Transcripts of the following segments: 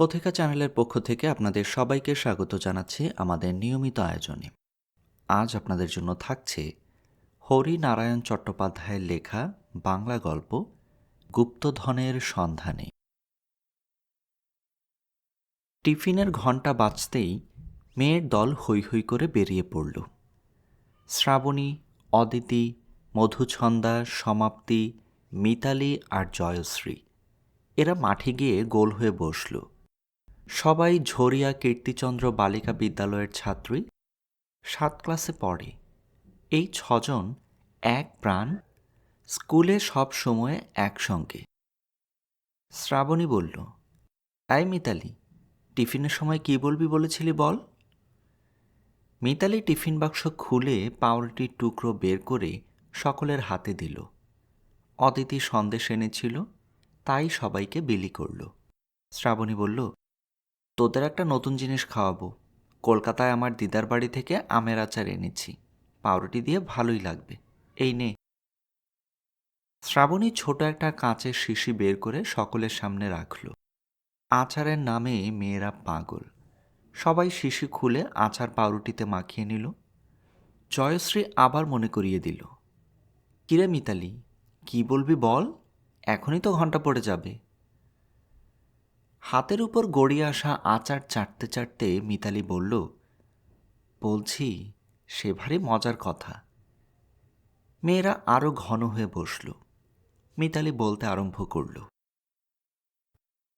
কথিকা চ্যানেলের পক্ষ থেকে আপনাদের সবাইকে স্বাগত জানাচ্ছি আমাদের নিয়মিত আয়োজনে। আজ আপনাদের জন্য থাকছে হরি নারায়ণ চট্টোপাধ্যায়ের লেখা বাংলা গল্প গুপ্তধনের সন্ধানে। টিফিনের ঘণ্টা বাজতেই মেয়ের দল হৈ হৈ করে বেরিয়ে পড়ল। শ্রাবণী, অদিতি, মধুছন্দা, সমাপ্তি, মিতালি আর জয়শ্রী এরা মাঠে গিয়ে গোল হয়ে বসল। সবাই ঝরিয়া কীর্তিচন্দ্র বালিকা বিদ্যালয়ের ছাত্রী সাত ক্লাসে পড়ে। এই ছজন এক প্রাণ, স্কুলে সব সময় একসঙ্গে। শ্রাবণী বলল আই মিতালি, টিফিনের সময় কি বলবি বলেছিলি বল? মিতালি টিফিন বাক্স খুলে পাউরুটির টুকরো বের করে সকলের হাতে দিল। অদিতি সন্দেশ এনেছিল, তাই সবাইকে বিলি করল। শ্রাবণী বলল তোদের একটা নতুন জিনিস খাওয়াবো। কলকাতায় আমার দিদার বাড়ি থেকে আমের আচার এনেছি। পাউরুটি দিয়ে ভালোই লাগবে। এই নে। শ্রাবণী ছোট একটা কাঁচের শিশি বের করে সকলের সামনে রাখল। আচারের নামে মেয়েরা পাগল। সবাই শিশি খুলে আচার পাউরুটিতে মাখিয়ে নিল। জয়শ্রী আবার মনে করিয়ে দিল, কিরে মিতালি, কি বলবি বল? এখনই তো ঘণ্টা পড়ে যাবে। হাতের উপর গড়িয়ে আসা আচার চাটতে চাটতে মিতালি বলল, বলছি, সে ভারী মজার কথা। মেয়েরা আরও ঘন হয়ে বসল। মিতালি বলতে আরম্ভ করল,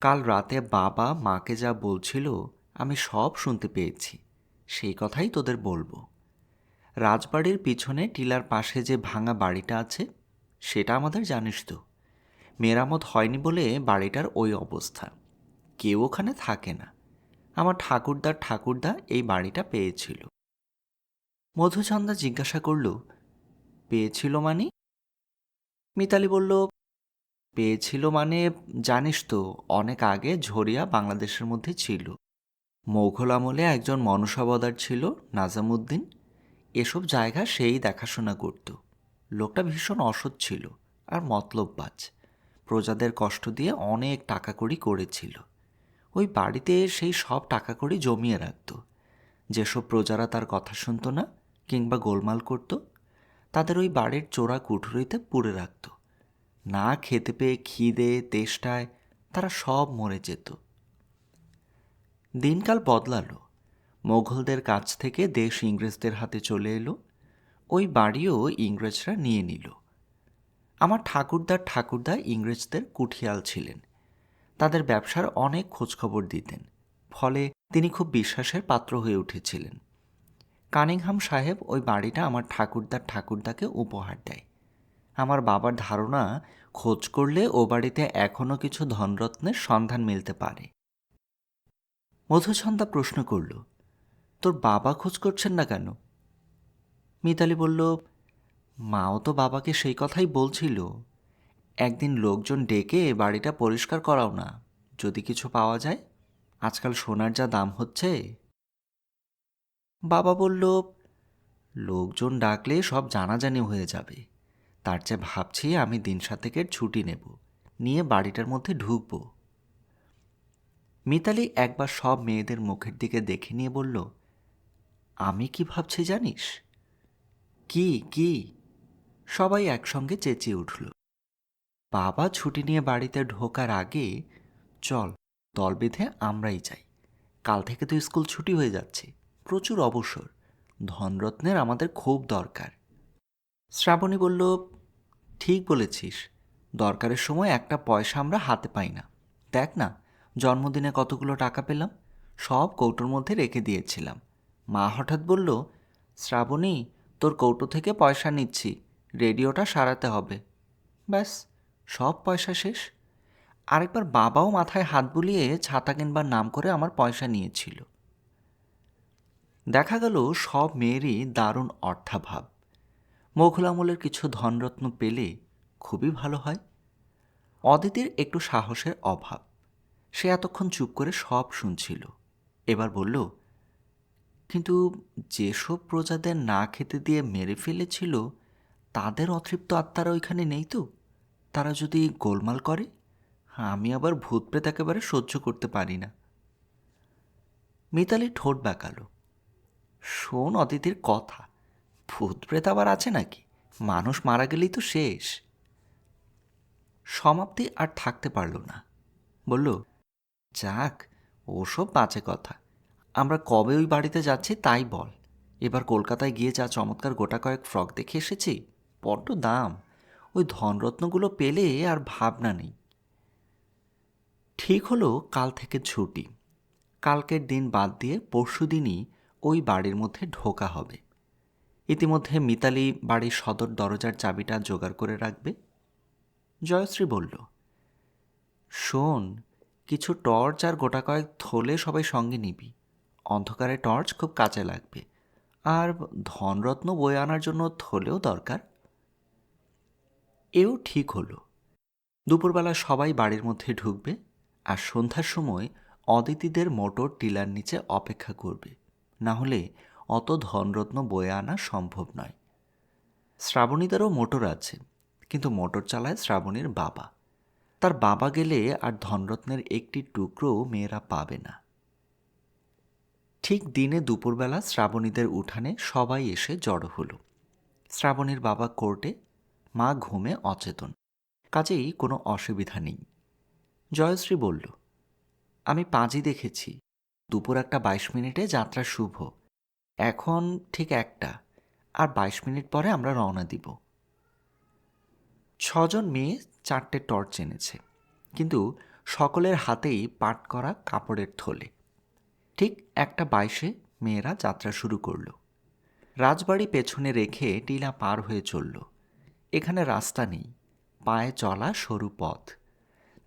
কাল রাতে বাবা মাকে যা বলছিল, আমি সব শুনতে পেয়েছি। সেই কথাই তোদের বলব। রাজবাড়ির পিছনে টিলার পাশে যে ভাঙা বাড়িটা আছে, সেটা আমাদের জানিস তো। মেরামত হয়নি বলে বাড়িটার ওই অবস্থা। কেউ ওখানে থাকে না। আমার ঠাকুরদার ঠাকুরদা এই বাড়িটা পেয়েছিল। মধুচন্দা জিজ্ঞাসা করল, পেয়েছিল মানে? মিতালি বলল, পেয়েছিল মানে জানিস তো, অনেক আগে ঝরিয়া বাংলাদেশের মধ্যে ছিল। মোঘল আমলে একজন মনসাবদার ছিল, নাজামুদ্দিন। এসব জায়গা সেই দেখাশোনা করত। লোকটা ভীষণ অসৎ ছিল আর মতলববাজ। প্রজাদের কষ্ট দিয়ে অনেক টাকা কড়ি করেছিল। ওই বাড়িতে সেই সব টাকা কড়ি জমিয়ে রাখত। যেসব প্রজারা তার কথা শুনত না কিংবা গোলমাল করত, তাদের ওই বাড়ির চোরা কুঠুরিতে পুড়ে রাখত। না খেতে পেয়ে খিদে, তেষ্টায় তারা সব মরে যেত। দিনকাল বদলালো। মোঘলদের কাছ থেকে দেশ ইংরেজদের হাতে চলে এলো। ওই বাড়িও ইংরেজরা নিয়ে নিল। আমার ঠাকুরদার ঠাকুরদা ইংরেজদের কুঠিয়াল ছিলেন। তাদের ব্যবসার অনেক খোঁজখবর দিতেন, ফলে তিনি খুব বিশ্বাসের পাত্র হয়ে উঠেছিলেন। কানিংহাম সাহেব ওই বাড়িটা আমার ঠাকুরদার ঠাকুরদাকে উপহার দেয়। আমার বাবার ধারণা, খোঁজ করলে ও বাড়িতে এখনও কিছু ধনরত্নের সন্ধান মিলতে পারে। মধুছন্দা প্রশ্ন করল, তোর বাবা খোঁজ করছেন না কেন? মিতালি বলল, মাও তো বাবাকে সেই কথাই বলছিল। একদিন লোকজন ডেকে বাড়িটা পরিষ্কার করাও না। যদি কিছু পাওয়া যায়? আজকাল সোনার যা দাম হচ্ছে। বাবা বলল, লোকজন ডাকলে সব জানাজানি হয়ে যাবে। তার চেয়ে ভাবছি আমি দিন সাতেকের ছুটি নেব। নিয়ে বাড়িটার মধ্যে ঢুকব। মিতালি একবার সব মেয়েদের মুখের দিকে দেখে নিয়ে বলল, আমি কি ভাবছি জানিস? কি কি? সবাই একসঙ্গে চেঁচিয়ে উঠল। বাবা ছুটি নিয়ে বাড়িতে ঢোকার আগে, চল, দল বেঁধে আমরাই যাই। কাল থেকে তো স্কুল ছুটি হয়ে যাচ্ছে। প্রচুর অবসর। ধনরত্নের আমাদের খুব দরকার। শ্রাবণী বলল, ঠিক বলেছিস। দরকারের সময় একটা পয়সা আমরা হাতে পাই না। দেখ না, জন্মদিনে কতগুলো টাকা পেলাম। সব কৌটোর মধ্যে রেখে দিয়েছিলাম। মা হঠাৎ বলল, শ্রাবণী, তোর কৌটো থেকে পয়সা নিচ্ছি। রেডিওটা সারাতে হবে। ব্যাস সব পয়সা শেষ? আরেকবার বাবাও মাথায় হাত বুলিয়ে ছাতা কিনবার নাম করে আমার পয়সা নিয়েছিল। দেখা গেল সব মেয়েরই দারুণ অর্থাভাব। মোঘল আমলের কিছু ধনরত্ন পেলে খুবই ভালো হয়। অদিতির একটু সাহসের অভাব। সে এতক্ষণ চুপ করে সব শুনছিল। এবার বলল, কিন্তু যেসব প্রজাদের না খেতে দিয়ে মেরে ফেলেছিল, তাদের অতৃপ্ত আত্মারা ওইখানে নেই তো? তারা যদি গোলমাল করে, আমি আবার ভূত প্রেত একেবারে সহ্য করতে পারি না। মিতালি ঠোঁট বাঁকালো। শোন অতিথির কথা, ভূত প্রেত আবার আছে নাকি? মানুষ মারা গেলেই তো শেষ। সমাপ্তি আর থাকতে পারল না। বলল, যাক, ওসব বাঁচে কথা। আমরা কবে ওই বাড়িতে যাচ্ছি তাই বল। এবার কলকাতায় গিয়ে যা চমৎকার গোটা কয়েক ফ্রক দেখে এসেছি, বড্ড দাম। ওই ধনরত্নগুলো পেলে আর ভাবনা নেই। ঠিক হলো কাল থেকে ছুটি। কালকের দিন বাদ দিয়ে পরশু দিনই ওই বাড়ির মধ্যে ঢোকা হবে। ইতিমধ্যে মিতালি বাড়ির সদর দরজার চাবিটা জোগাড় করে রাখবে। জয়শ্রী বলল, শোন, কিছু টর্চ আর গোটা কয়েক থলে সবাই সঙ্গে নিবি। অন্ধকারে টর্চ খুব কাজে লাগবে। আর ধনরত্ন বয়ে আনার জন্য থলেও দরকার। এও ঠিক হলো। দুপুরবেলা সবাই বাড়ির মধ্যে ঢুকবে আর সন্ধ্যার সময় অদিতিদের মোটর টিলার নিচে অপেক্ষা করবে। না হলে অত ধনরত্ন বয়ে আনা সম্ভব নয়। শ্রাবণীদেরও মোটর আছে, কিন্তু মোটর চালায় শ্রাবণীর বাবা। তার বাবা গেলে আর ধনরত্নের একটি টুকরো মেয়েরা পাবে না। ঠিক দিনে দুপুরবেলা শ্রাবণীদের উঠানে সবাই এসে জড়ো হলো। শ্রাবণীর বাবা কোর্টে মা ঘুমে অচেতন। কাজেই কোনো অসুবিধা নেই। জয়শ্রী বলল, আমি পাঁচই দেখেছি। দুপুর একটা বাইশ মিনিটে যাত্রা শুভ। এখন ঠিক একটা। আর বাইশ মিনিট পরে আমরা রওনা দিব। ছজন মেয়ে চারটে টর্চ এনেছে। কিন্তু সকলের হাতেই পাট করা কাপড়ের থলে। ঠিক একটা বাইশে মেয়েরা যাত্রা শুরু করল। রাজবাড়ি পেছনে রেখে টিলা পার হয়ে চলল। এখানে রাস্তা নেই। পায়ে চলা সরু পথ।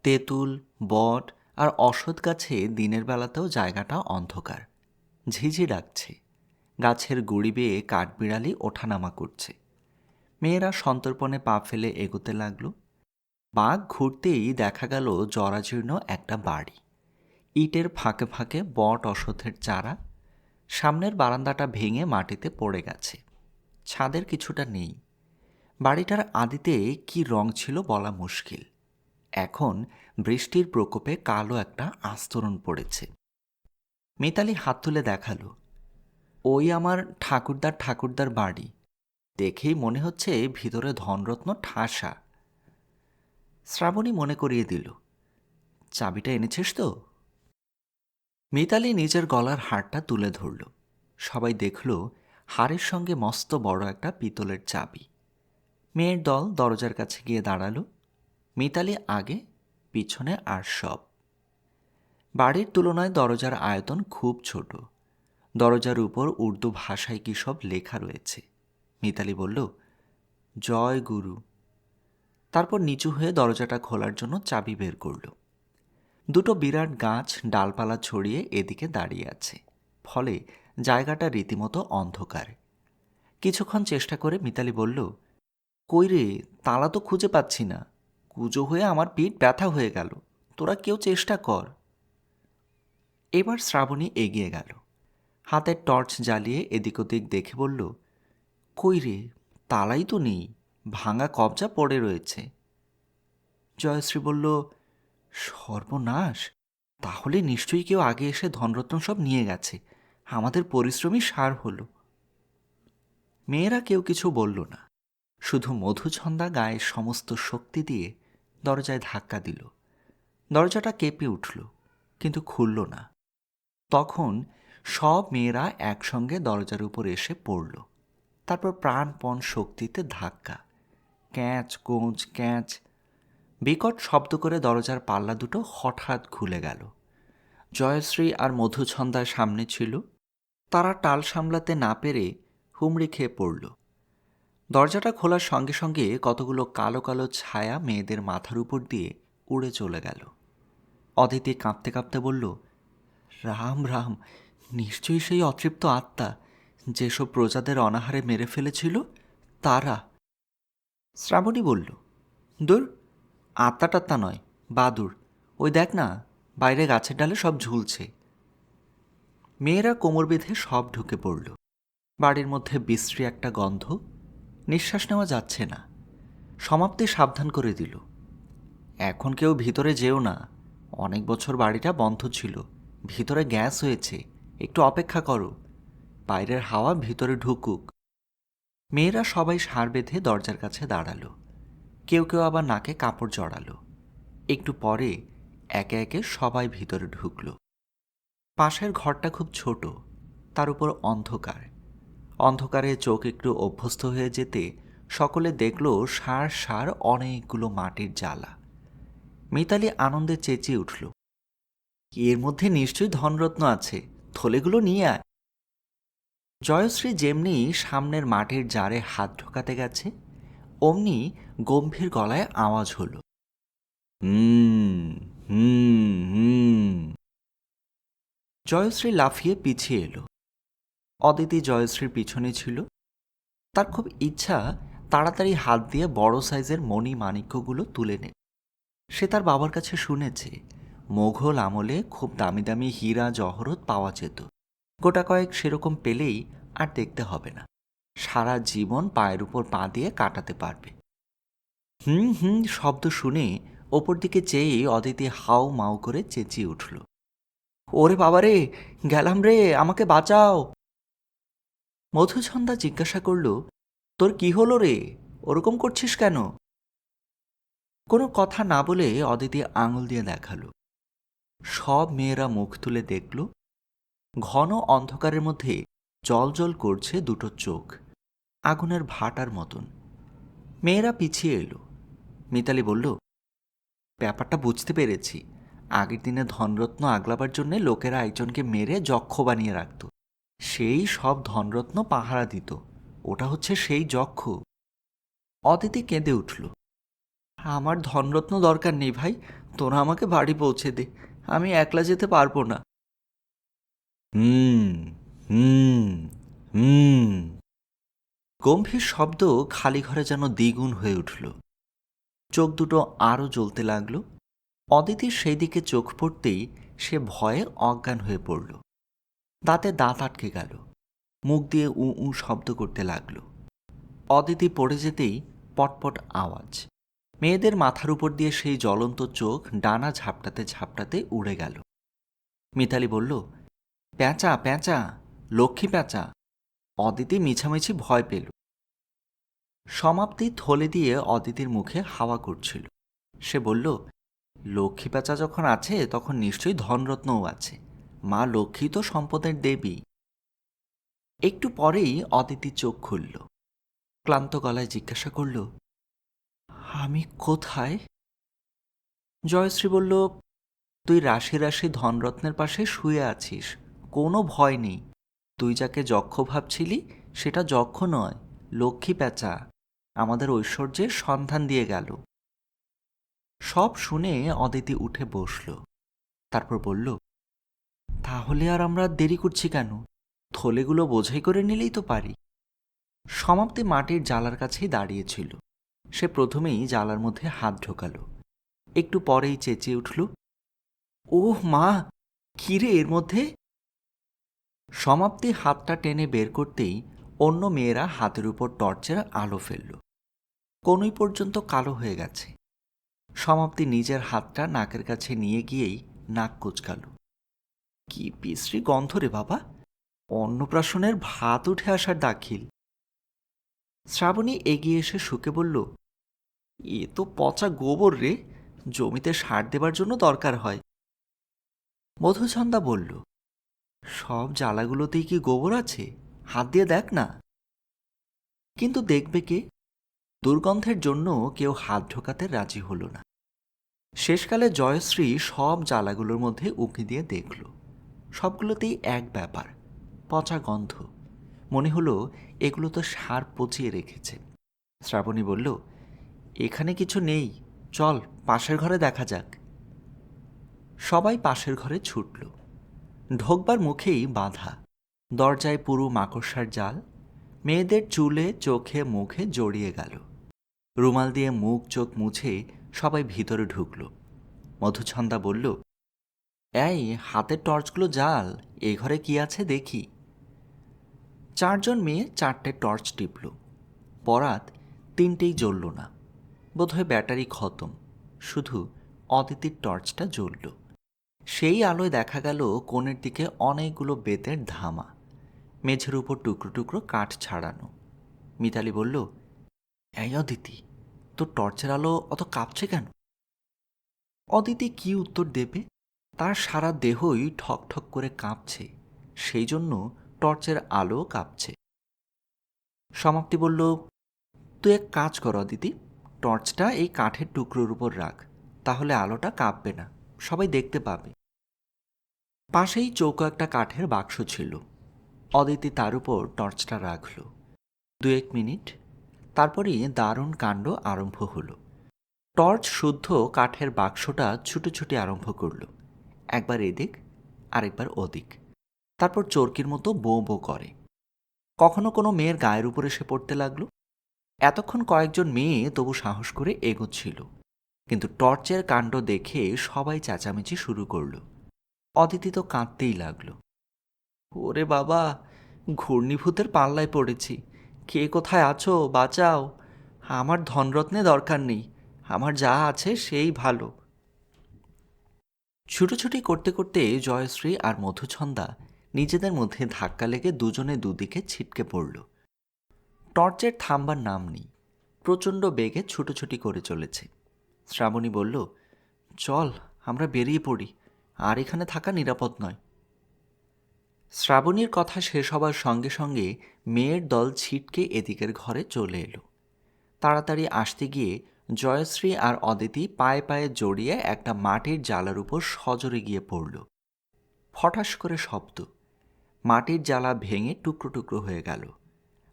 তেঁতুল, বট আর অসৎ গাছে দিনের বেলাতেও জায়গাটা অন্ধকার। ঝিঝি ডাকছে গাছের গুড়ি বেয়ে কাঠবিড়ালি ওঠানামা করছে। মেয়েরা সন্তর্পণে পা ফেলে এগোতে লাগল। বাঘ ঘুরতেই দেখা গেল জরাজীর্ণ একটা বাড়ি। ইটের ফাঁকে ফাঁকে বট অসথের চারা। সামনের বারান্দাটা ভেঙে মাটিতে পড়ে গেছে। ছাদের কিছুটা নেই। বাড়িটার আদিতে কি রং ছিল বলা মুশকিল। এখন বৃষ্টির প্রকোপে কালো একটা আস্তরণ পড়েছে। মিতালি হাত তুলে দেখাল। ওই আমার ঠাকুরদার ঠাকুরদার বাড়ি। দেখেই মনে হচ্ছে ভিতরে ধনরত্ন ঠাসা। শ্রাবণী মনে করিয়ে দিল, চাবিটা এনেছিস তো? মিতালি নিজের গলার হারটা তুলে ধরল। সবাই দেখল হারের সঙ্গে মস্ত বড় একটা পিতলের চাবি। মেয়ের দল দরজার কাছে গিয়ে দাঁড়াল। মিতালি আগে, পিছনে আর সব। বাড়ির তুলনায় দরজার আয়তন খুব ছোট। দরজার উপর উর্দু ভাষায় কী সব লেখা রয়েছে? মিতালি বলল, জয় গুরু। তারপর নিচু হয়ে দরজাটা খোলার জন্য চাবি বের করল। দুটো বিরাট গাছ ডালপালা ছড়িয়ে এদিকে দাঁড়িয়ে আছে। ফলে জায়গাটা রীতিমতো অন্ধকার। কিছুক্ষণ চেষ্টা করে মিতালি বলল কই রে, তালা তো খুঁজে পাচ্ছি না। কুজো হয়ে আমার পিঠ ব্যথা হয়ে গেল। তোরা কেউ চেষ্টা কর। এবার শ্রাবণী এগিয়ে গেল। হাতের টর্চ জ্বালিয়ে এদিক ওদিক দেখে বলল, কই রে, তালাই তো নেই, ভাঙা কবজা পড়ে রয়েছে। জয়শ্রী বলল, সর্বনাশ, তাহলে নিশ্চয়ই কেউ আগে এসে ধনরত্ন সব নিয়ে গেছে। আমাদের পরিশ্রমী সার হলো। মেয়েরা কেউ কিছু বলল না। শুধু মধুছন্দা গায়ের সমস্ত শক্তি দিয়ে দরজায় ধাক্কা দিল। দরজাটা কেঁপে উঠল, কিন্তু খুলল না। তখন সব মেয়েরা একসঙ্গে দরজার উপর এসে পড়ল। তারপর প্রাণপণ শক্তিতে ধাক্কা। ক্যাঁচ, কোঁচ, ক্যাঁচ। বিকট শব্দ করে দরজার পাল্লা দুটো হঠাৎ খুলে গেল। জয়শ্রী আর মধুছন্দা সামনে ছিল। তারা টাল সামলাতে না পেরে হুমড়ি খেয়ে পড়ল। দরজাটা খোলার সঙ্গে সঙ্গে কতগুলো কালো কালো ছায়া মেয়েদের মাথার উপর দিয়ে উড়ে চলে গেল। অদিতি কাঁপতে কাঁপতে বলল, রাম রাম, নিশ্চয়ই সেই অতৃপ্ত আত্মা যেসব প্রজাদের অনাহারে মেরে ফেলেছিল, তারা? শ্রাবণী বলল, দূর আত্মা টাত্মা নয়, বাদুর। ওই দেখ না, বাইরে গাছের ডালে সব ঝুলছে। মেয়েরা কোমর বেঁধে সব ঢুকে পড়ল। বাড়ির মধ্যে বিশ্রী একটা গন্ধ নিঃশ্বাস নেওয়া যাচ্ছে না। সমাপ্তি সাবধান করে দিল। এখন কেউ ভিতরে যেও না। অনেক বছর বাড়িটা বন্ধ ছিল। ভিতরে গ্যাস হয়েছে। একটু অপেক্ষা করো। বাইরের হাওয়া ভিতরে ঢুকুক। মেয়েরা সবাই সার বেঁধে দরজার কাছে দাঁড়াল। কেউ কেউ আবার নাকে কাপড় জড়ালো। একটু পরে একে একে সবাই ভিতরে ঢুকল। পাশের ঘরটা খুব ছোট। তার উপর অন্ধকার। অন্ধকারে চোখ একটু অভ্যস্ত হয়ে যেতে সকলে দেখল সার সার অনেকগুলো মাটির জ্বালা। মিতালি আনন্দে চেঁচিয়ে উঠল, এর মধ্যে নিশ্চয়ই ধনরত্ন আছে, থলেগুলো নিয়ে আয়। জয়শ্রী যেমনি সামনের মাটির জারে হাত ঢোকাতে গেছে, অমনি গম্ভীর গলায় আওয়াজ হলো, হুম হুম জয়শ্রী লাফিয়ে পিছিয়ে এলো। অদিতি জয়শ্রীর পিছনে ছিল। তার খুব ইচ্ছা তাড়াতাড়ি হাত দিয়ে বড় সাইজের মণি মাণিক্যগুলো তুলে নে। সে তার বাবার কাছে শুনেছে, মোঘল আমলে খুব দামি দামি হীরা জহরত পাওয়া যেত। গোটা কয়েক সেরকম পেলেই আর দেখতে হবে না। সারা জীবন পায়ের উপর পা দিয়ে কাটাতে পারবে। হুম হুম, শব্দ শুনে ওপর দিকে চেয়ে অদিতি হাউ মাউ করে চেঁচিয়ে উঠল। ওরে বাবারে, গেলাম রে, আমাকে বাঁচাও। মধুছন্দা জিজ্ঞাসা করল, তোর কি হলো রে? ওরকম করছিস কেন? কোনো কথা না বলে অদিতি আঙুল দিয়ে দেখাল। সব মেয়েরা মুখ তুলে দেখল। ঘন অন্ধকারের মধ্যে জল জল করছে দুটো চোখ, আগুনের ভাটার মতন। মেয়েরা পিছিয়ে এলো। মিতালি বলল, ব্যাপারটা বুঝতে পেরেছি। আগের দিনে ধনরত্ন আগলাবার জন্যে লোকেরা একজনকে মেরে যক্ষ বানিয়ে রাখত। সেই সব ধনরত্ন পাহারা দিত। ওটা হচ্ছে সেই যক্ষ। অদিতি কেঁদে উঠল। আমার ধনরত্ন দরকার নেই ভাই, তোরা আমাকে বাড়ি পৌঁছে দে। আমি একলা যেতে পারব না। হুম হুম হুম। গম্ভীর শব্দ খালি ঘরে যেন দ্বিগুণ হয়ে উঠল। চোখ দুটো আরও জ্বলতে লাগল। অদিতির সেই দিকে চোখ পড়তেই সে ভয়ে অজ্ঞান হয়ে পড়ল। দাঁতে দাঁত আটকে গেল। মুখ দিয়ে উ উ শব্দ করতে লাগল। অদিতি পড়ে যেতেই পটপট আওয়াজ। মেয়েদের মাথার উপর দিয়ে সেই জ্বলন্ত চোখ ডানা ঝাপটাতে ঝাপটাতে উড়ে গেল। মিতালি বলল, প্যাঁচা প্যাঁচা, লক্ষ্মী প্যাঁচা। অদিতি মিছামিছি ভয় পেল। সমাপ্তি থলে দিয়ে অদিতির মুখে হাওয়া করছিল। সে বলল, লক্ষ্মী প্যাঁচা যখন আছে, তখন নিশ্চয়ই ধনরত্নও আছে। মা লক্ষ্মী তো সম্পদের দেবী। একটু পরেই অদিতি চোখ খুলল, ক্লান্ত গলায় জিজ্ঞাসা করল, আমি কোথায়? জয়শ্রী বলল, তুই রাশি রাশি ধনরত্নের পাশে শুয়ে আছিস, কোনো ভয় নেই। তুই যাকে যক্ষ ভাবছিলি, সেটা যক্ষ নয়, লক্ষ্মী প্যাঁচা, আমাদের ঐশ্বর্যের সন্ধান দিয়ে গেল। সব শুনে অদিতি উঠে বসল, তারপর বলল তাহলে আর আমরা দেরি করছি কেন? থলেগুলো বোঝাই করে নিলেই তো পারি। সমাপ্তি মাটির জালার কাছেই দাঁড়িয়েছিল। সে প্রথমেই জালার মধ্যে হাত ঢোকালো। একটু পরেই চেঁচিয়ে উঠল, ওহ মা কিরে এর মধ্যে? সমাপ্তি হাতটা টেনে বের করতেই অন্য মেয়েরা হাতের উপর টর্চের আলো ফেলল। কোনই পর্যন্ত কালো হয়ে গেছে। সমাপ্তি নিজের হাতটা নাকের কাছে নিয়ে গিয়েই নাক কুচকাল। কি বিশ্রী গন্ধ রে বাবা। অন্নপ্রাশনের ভাত উঠে আসার দাখিল। শ্রাবণী এগিয়ে এসে শুকে বলল, এ তো পচা গোবর রে, জমিতে সার দেবার জন্য দরকার হয়। মধুছন্দা বলল, সব জ্বালাগুলোতেই কি গোবর আছে? হাত দিয়ে দেখ না। কিন্তু দেখবে কে? দুর্গন্ধের জন্য কেউ হাত ঢোকাতে রাজি হলো না। শেষকালে জয়শ্রী সব জ্বালাগুলোর মধ্যে উঁকি দিয়ে দেখল। সবগুলোতেই এক ব্যাপার, পচা গন্ধ। মনে হলো এগুলো তো সার পচিয়ে রেখেছে। শ্রাবণী বলল, এখানে কিছু নেই, চল পাশের ঘরে দেখা যাক। সবাই পাশের ঘরে ছুটল। ঢোকবার মুখেই বাধা। দরজায় পুরো মাকড়সার জাল, মেয়েদের চুলে, চোখে, মুখে জড়িয়ে গেল। রুমাল দিয়ে মুখ চোখ মুছে সবাই ভিতরে ঢুকল। মধুছন্দা বলল এই, হাতের টর্চগুলো জাল এ ঘরে কি আছে দেখি। চারজন মেয়ে চারটে টর্চ টিপল। পরাত তিনটেই জ্বলল না। বোধহয় ব্যাটারি খতম। শুধু অদিতির টর্চটা জ্বলল। সেই আলোয় দেখা গেল কোণের দিকে অনেকগুলো বেতের ধামা। মেঝের উপর টুকরো টুকরো কাঠ ছাড়ানো। মিতালি বলল, এই অদিতি, তোর টর্চের আলো অত কাঁপছে কেন? অদিতি কি উত্তর দেবে? তার সারা দেহই ঠক ঠক করে কাঁপছে, সেই জন্য টর্চের আলো কাঁপছে। সমাপ্তি বলল, তুই এক কাজ কর অদিতি, টর্চটা এই কাঠের টুকরোর উপর রাখ, তাহলে আলোটা কাঁপবে না, সবাই দেখতে পাবে। পাশেই চৌকো একটা কাঠের বাক্স ছিল। অদিতি তার উপর টর্চটা রাখল। দু এক মিনিট, তারপরই দারুণ কাণ্ড আরম্ভ হলো। টর্চ শুদ্ধ কাঠের বাক্সটা ছুটোছুটি আরম্ভ করল। একবার এদিক, আরেকবার ওদিক। তারপর চরকির মতো বো বো করে। কখনো কোনো মেয়ের গায়ের উপরে সে পড়তে লাগল। এতক্ষণ কয়েকজন মেয়ে তবু সাহস করে এগোচ্ছিল। কিন্তু টর্চের কাণ্ড দেখে সবাই চেঁচামেচি শুরু করল। অদিতি তো কাঁদতেই লাগল। ওরে বাবা, ঘূর্ণিভূতের পাল্লায় পড়েছি। কে কোথায় আছো? বাঁচাও। আমার ধনরত্নে দরকার নেই। আমার যা আছে সেই ভালো। ছুটোছুটি করতে করতে জয়শ্রী আর মধুছন্দা নিজেদের মধ্যে ধাক্কা লেগে দুজনে দুদিকে ছিটকে পড়ল। টর্চের থামবার নাম নেই, প্রচণ্ড বেগে ছুটোছুটি করে চলেছে। শ্রাবণী বলল, চল, আমরা বেরিয়ে পড়ি, আর এখানে থাকা নিরাপদ নয়। শ্রাবণীর কথা শেষ হবার সঙ্গে সঙ্গে মেয়ের দল ছিটকে এদিকের ঘরে চলে এলো। তাড়াতাড়ি আসতে গিয়ে জয়শ্রী আর অদিতি পায়ে পায়ে জড়িয়ে একটা মাটির জালার উপর সজরে গিয়ে পড়ল। ফটাস করে শব্দ। মাটির জালা ভেঙে টুকরো টুকরো হয়ে গেল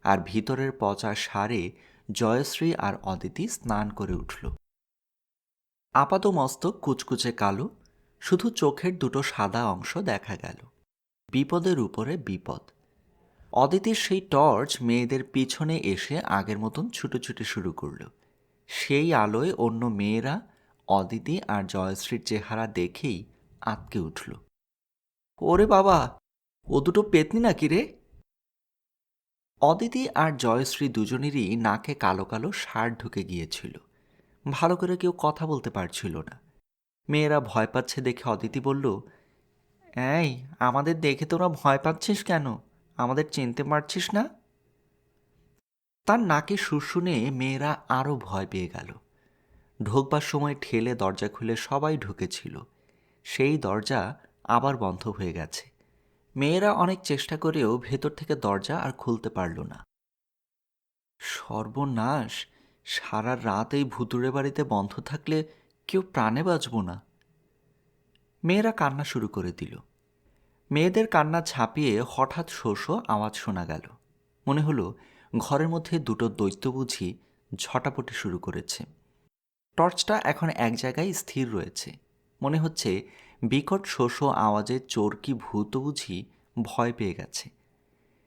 আর ভিতরের পচা সারে জয়শ্রী আর অদিতি স্নান করে উঠল। আপাত মস্তক কুচকুচে কালো, শুধু চোখের দুটো সাদা অংশ দেখা গেল। বিপদের উপরে বিপদ। অদিতির সেই টর্চ মেয়েদের পিছনে এসে আগের মতন ছুটোছুটি শুরু করল। সেই আলোয় অন্য মেয়েরা, অদিতি আর জয়শ্রীর চেহারা দেখেই আঁতকে উঠল। ওরে বাবা, ও দুটো পেতনি নাকি রে? অদিতি আর জয়শ্রী দুজনেরই নাকে কালো কালো সার ঢুকে গিয়েছিল। ভালো করে কেউ কথা বলতে পারছিল না। মেয়েরা ভয় পাচ্ছে দেখে অদিতি বলল, এই, আমাদের দেখে তোরা ভয় পাচ্ছিস কেন? আমাদের চিনতে পারছিস না? তার নাকে সুর শুশুনে মেয়েরা আরও ভয় পেয়ে গেল। ঢোকবার সময় ঠেলে দরজা খুলে সবাই ঢুকেছিল। সেই দরজা আবার বন্ধ হয়ে গেছে। মেয়েরা অনেক চেষ্টা করেও ভেতর থেকে দরজা আর খুলতে পারল না। সর্বনাশ! সারা রাত এই ভুতুড়ে বাড়িতে বন্ধ থাকলে কেউ প্রাণে বাঁচব না। মেয়েরা কান্না শুরু করে দিল। মেয়েদের কান্না ছাপিয়ে হঠাৎ শোষ আওয়াজ শোনা গেল। মনে হলো ঘরের মধ্যে দুটো দৈত্য বুঝি ঝটাপটি শুরু করেছে। টর্চটা এখন এক জায়গায় স্থির রয়েছে। মনে হচ্ছে বিকট শোষ আওয়াজে চোরকি ভূত বুঝি ভয় পেয়ে গেছে।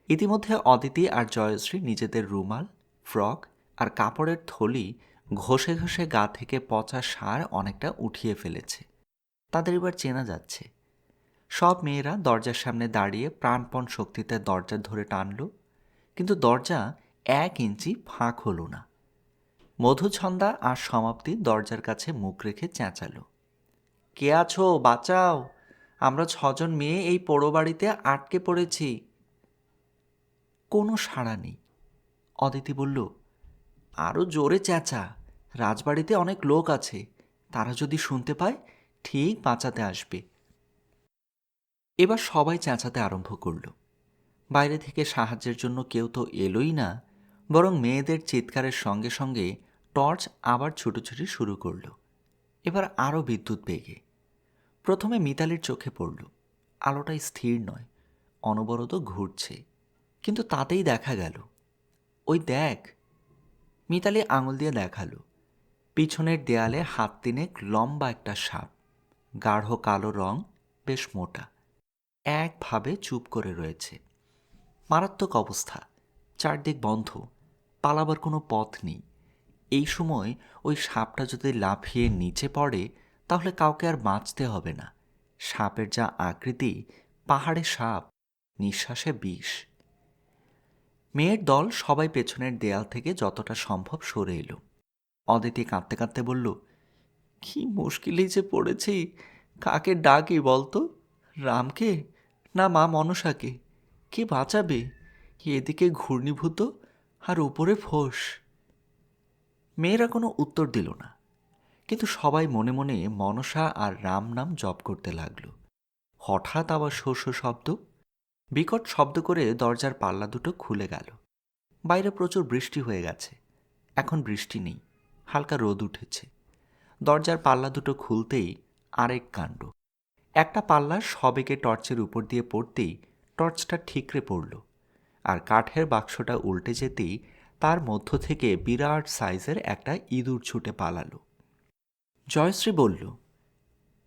ইতিমধ্যে অদিতি আর জয়শ্রী নিজেদের রুমাল, ফ্রক আর কাপড়ের থলি ঘষে ঘষে গা থেকে পচা সার অনেকটা উঠিয়ে ফেলেছে। তাদের এবার চেনা যাচ্ছে। সব মেয়েরা দরজার সামনে দাঁড়িয়ে প্রাণপণ শক্তিতে দরজা ধরে টানল। কিন্তু দরজা এক ইঞ্চি ফাঁক হলো না। মধুছন্দা আর সমাপ্তি দরজার কাছে মুখ রেখে চেঁচালো। কে আছো? বাঁচাও! আমরা ছজন মেয়ে এই পোড়ো বাড়িতে আটকে পড়েছি। কোনো সাড়া নেই। অদিতি বলল আরও জোরে চেঁচা। রাজবাড়িতে অনেক লোক আছে। তারা যদি শুনতে পায়, ঠিক বাঁচাতে আসবে। এবার সবাই চেঁচাতে আরম্ভ করল। বাইরে থেকে সাহায্যের জন্য কেউ তো এলোই না, বরং মেয়েদের চিৎকারের সঙ্গে সঙ্গে টর্চ আবার ছুটোছুটি শুরু করল। এবার আরও বিদ্যুৎ বেগে। প্রথমে মিতালির চোখে পড়ল। আলোটা স্থির নয়, অনবরত ঘুরছে, কিন্তু তাতেই দেখা গেল। ওই দেখ, মিতালি আঙুল দিয়ে দেখাল। পিছনের দেয়ালে হাত তিনেক লম্বা একটা সাপ। গাঢ় কালো রং, বেশ মোটা। একভাবে চুপ করে রয়েছে। মারাত্মক অবস্থা। চারদিক বন্ধ। পালাবার কোনো পথ নেই। এই সময় ওই সাপটা যদি লাফিয়ে নিচে পড়ে, তাহলে কাউকে আর বাঁচতে হবে না। সাপের যা আকৃতি, পাহাড়ে সাপ, নিঃশ্বাসে বিষ। মেয়ের দল সবাই পেছনের দেয়াল থেকে যতটা সম্ভব সরে এলো। অদিতি কাঁদতে কাঁদতে বলল, কি মুশকিলেই যে পড়েছি। কাকে ডাকি বলতো? রামকে না মা মনসাকে? কে বাঁচাবে? এদিকে ঘূর্ণিভূত আর উপরে ফোঁস? মেয়েরা কোনো উত্তর দিল না। কিন্তু সবাই মনে মনে মনসা আর রাম নাম জপ করতে লাগল। হঠাৎ আবার শোষ শব্দ, বিকট শব্দ করে দরজার পাল্লা দুটো খুলে গেল। বাইরে প্রচুর বৃষ্টি হয়ে গেছে। এখন বৃষ্টি নেই, হালকা রোদ উঠেছে। দরজার পাল্লা দুটো খুলতেই আরেক কাণ্ড। একটা পাল্লা সবেকে টর্চের উপর দিয়ে পড়তেই টর্চটা ঠিকরে পড়ল আর কাঠের বাক্সটা উল্টে যেতেই তার মধ্য থেকে বিরাট সাইজের একটা ইঁদুর ছুটে পালালো। জয়শ্রী বলল,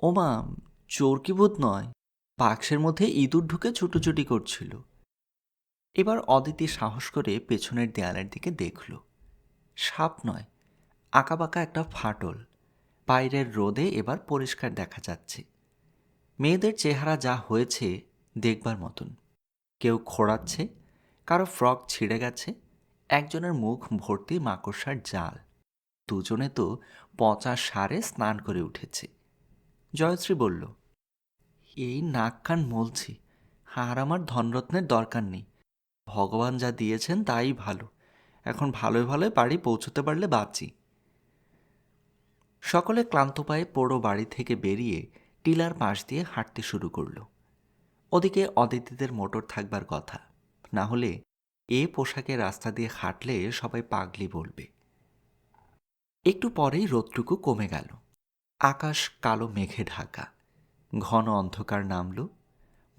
ওমা, চোর কি বোধ নয়। বাক্সের মধ্যে ইঁদুর ঢুকে ছুটোছুটি করছিল। এবার অদিতি সাহস করে পেছনের দেয়ালের দিকে দেখল। সাপ নয়, আঁকাবাঁকা একটা ফাটল। বাইরের রোদে এবার পরিষ্কার দেখা যাচ্ছে। মেয়েদের চেহারা যা হয়েছে দেখবার মতন। কেউ খোড়াচ্ছে, কারও ফ্রক ছিঁড়ে গেছে, একজনের মুখ ভর্তি মাকড়সার জাল। দুজনে তো পচা সারে স্নান করে উঠেছে। জয়শ্রী বলল, এই নাক কান মলছি, আর আমার ধনরত্নের দরকার নেই। ভগবান যা দিয়েছেন তাই ভালো, এখন ভালোই ভালোই বাড়ি পৌঁছতে পারলে বাঁচি। সকলে ক্লান্ত পায়ে পোড়ো বাড়ি থেকে বেরিয়ে টিলার পাশ দিয়ে হাঁটতে শুরু করল। ওদিকে অদিতিদের মোটর থাকবার কথা। না হলে এ পোশাকে রাস্তা দিয়ে হাঁটলে সবাই পাগলি বলবে। একটু পরেই রোদটুকু কমে গেল। আকাশ কালো মেঘে ঢাকা। ঘন অন্ধকার নামল।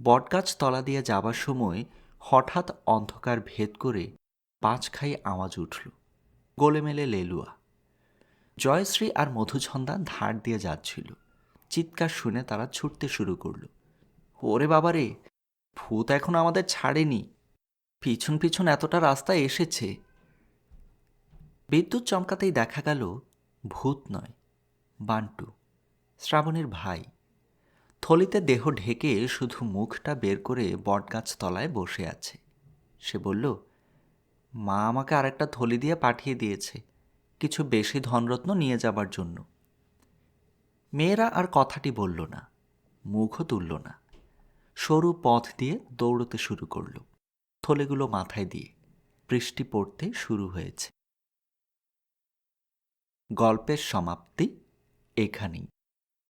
বটগাছ তলা দিয়ে যাবার সময় হঠাৎ অন্ধকার ভেদ করে পাঁচখাই আওয়াজ উঠল। গোলেমেলে লেলুয়া। জয়শ্রী আর মধুছন্দা ধার দিয়ে যাচ্ছিল। চিৎকার শুনে তারা ছুটতে শুরু করল। ওরে বাবারে, ভূত এখন আমাদের ছাড়েনি। পিছন পিছন এতটা রাস্তা এসেছে। বিদ্যুৎ চমকাতেই দেখা গেল ভূত নয়, বান্টু, শ্রাবণের ভাই। থলিতে দেহ ঢেকে শুধু মুখটা বের করে বটগাছ তলায় বসে আছে। সে বলল, মা আমাকে আরেকটা থলি দিয়ে পাঠিয়ে দিয়েছে, কিছু বেশি ধনরত্ন নিয়ে যাবার জন্য। মেয়েরা আর কথাটি বলল না, মুখও তুলল না। সরু পথ দিয়ে দৌড়তে শুরু করল। থলেগুলো মাথায় দিয়ে বৃষ্টি পড়তে শুরু হয়েছে। গল্পের সমাপ্তি এখানেই।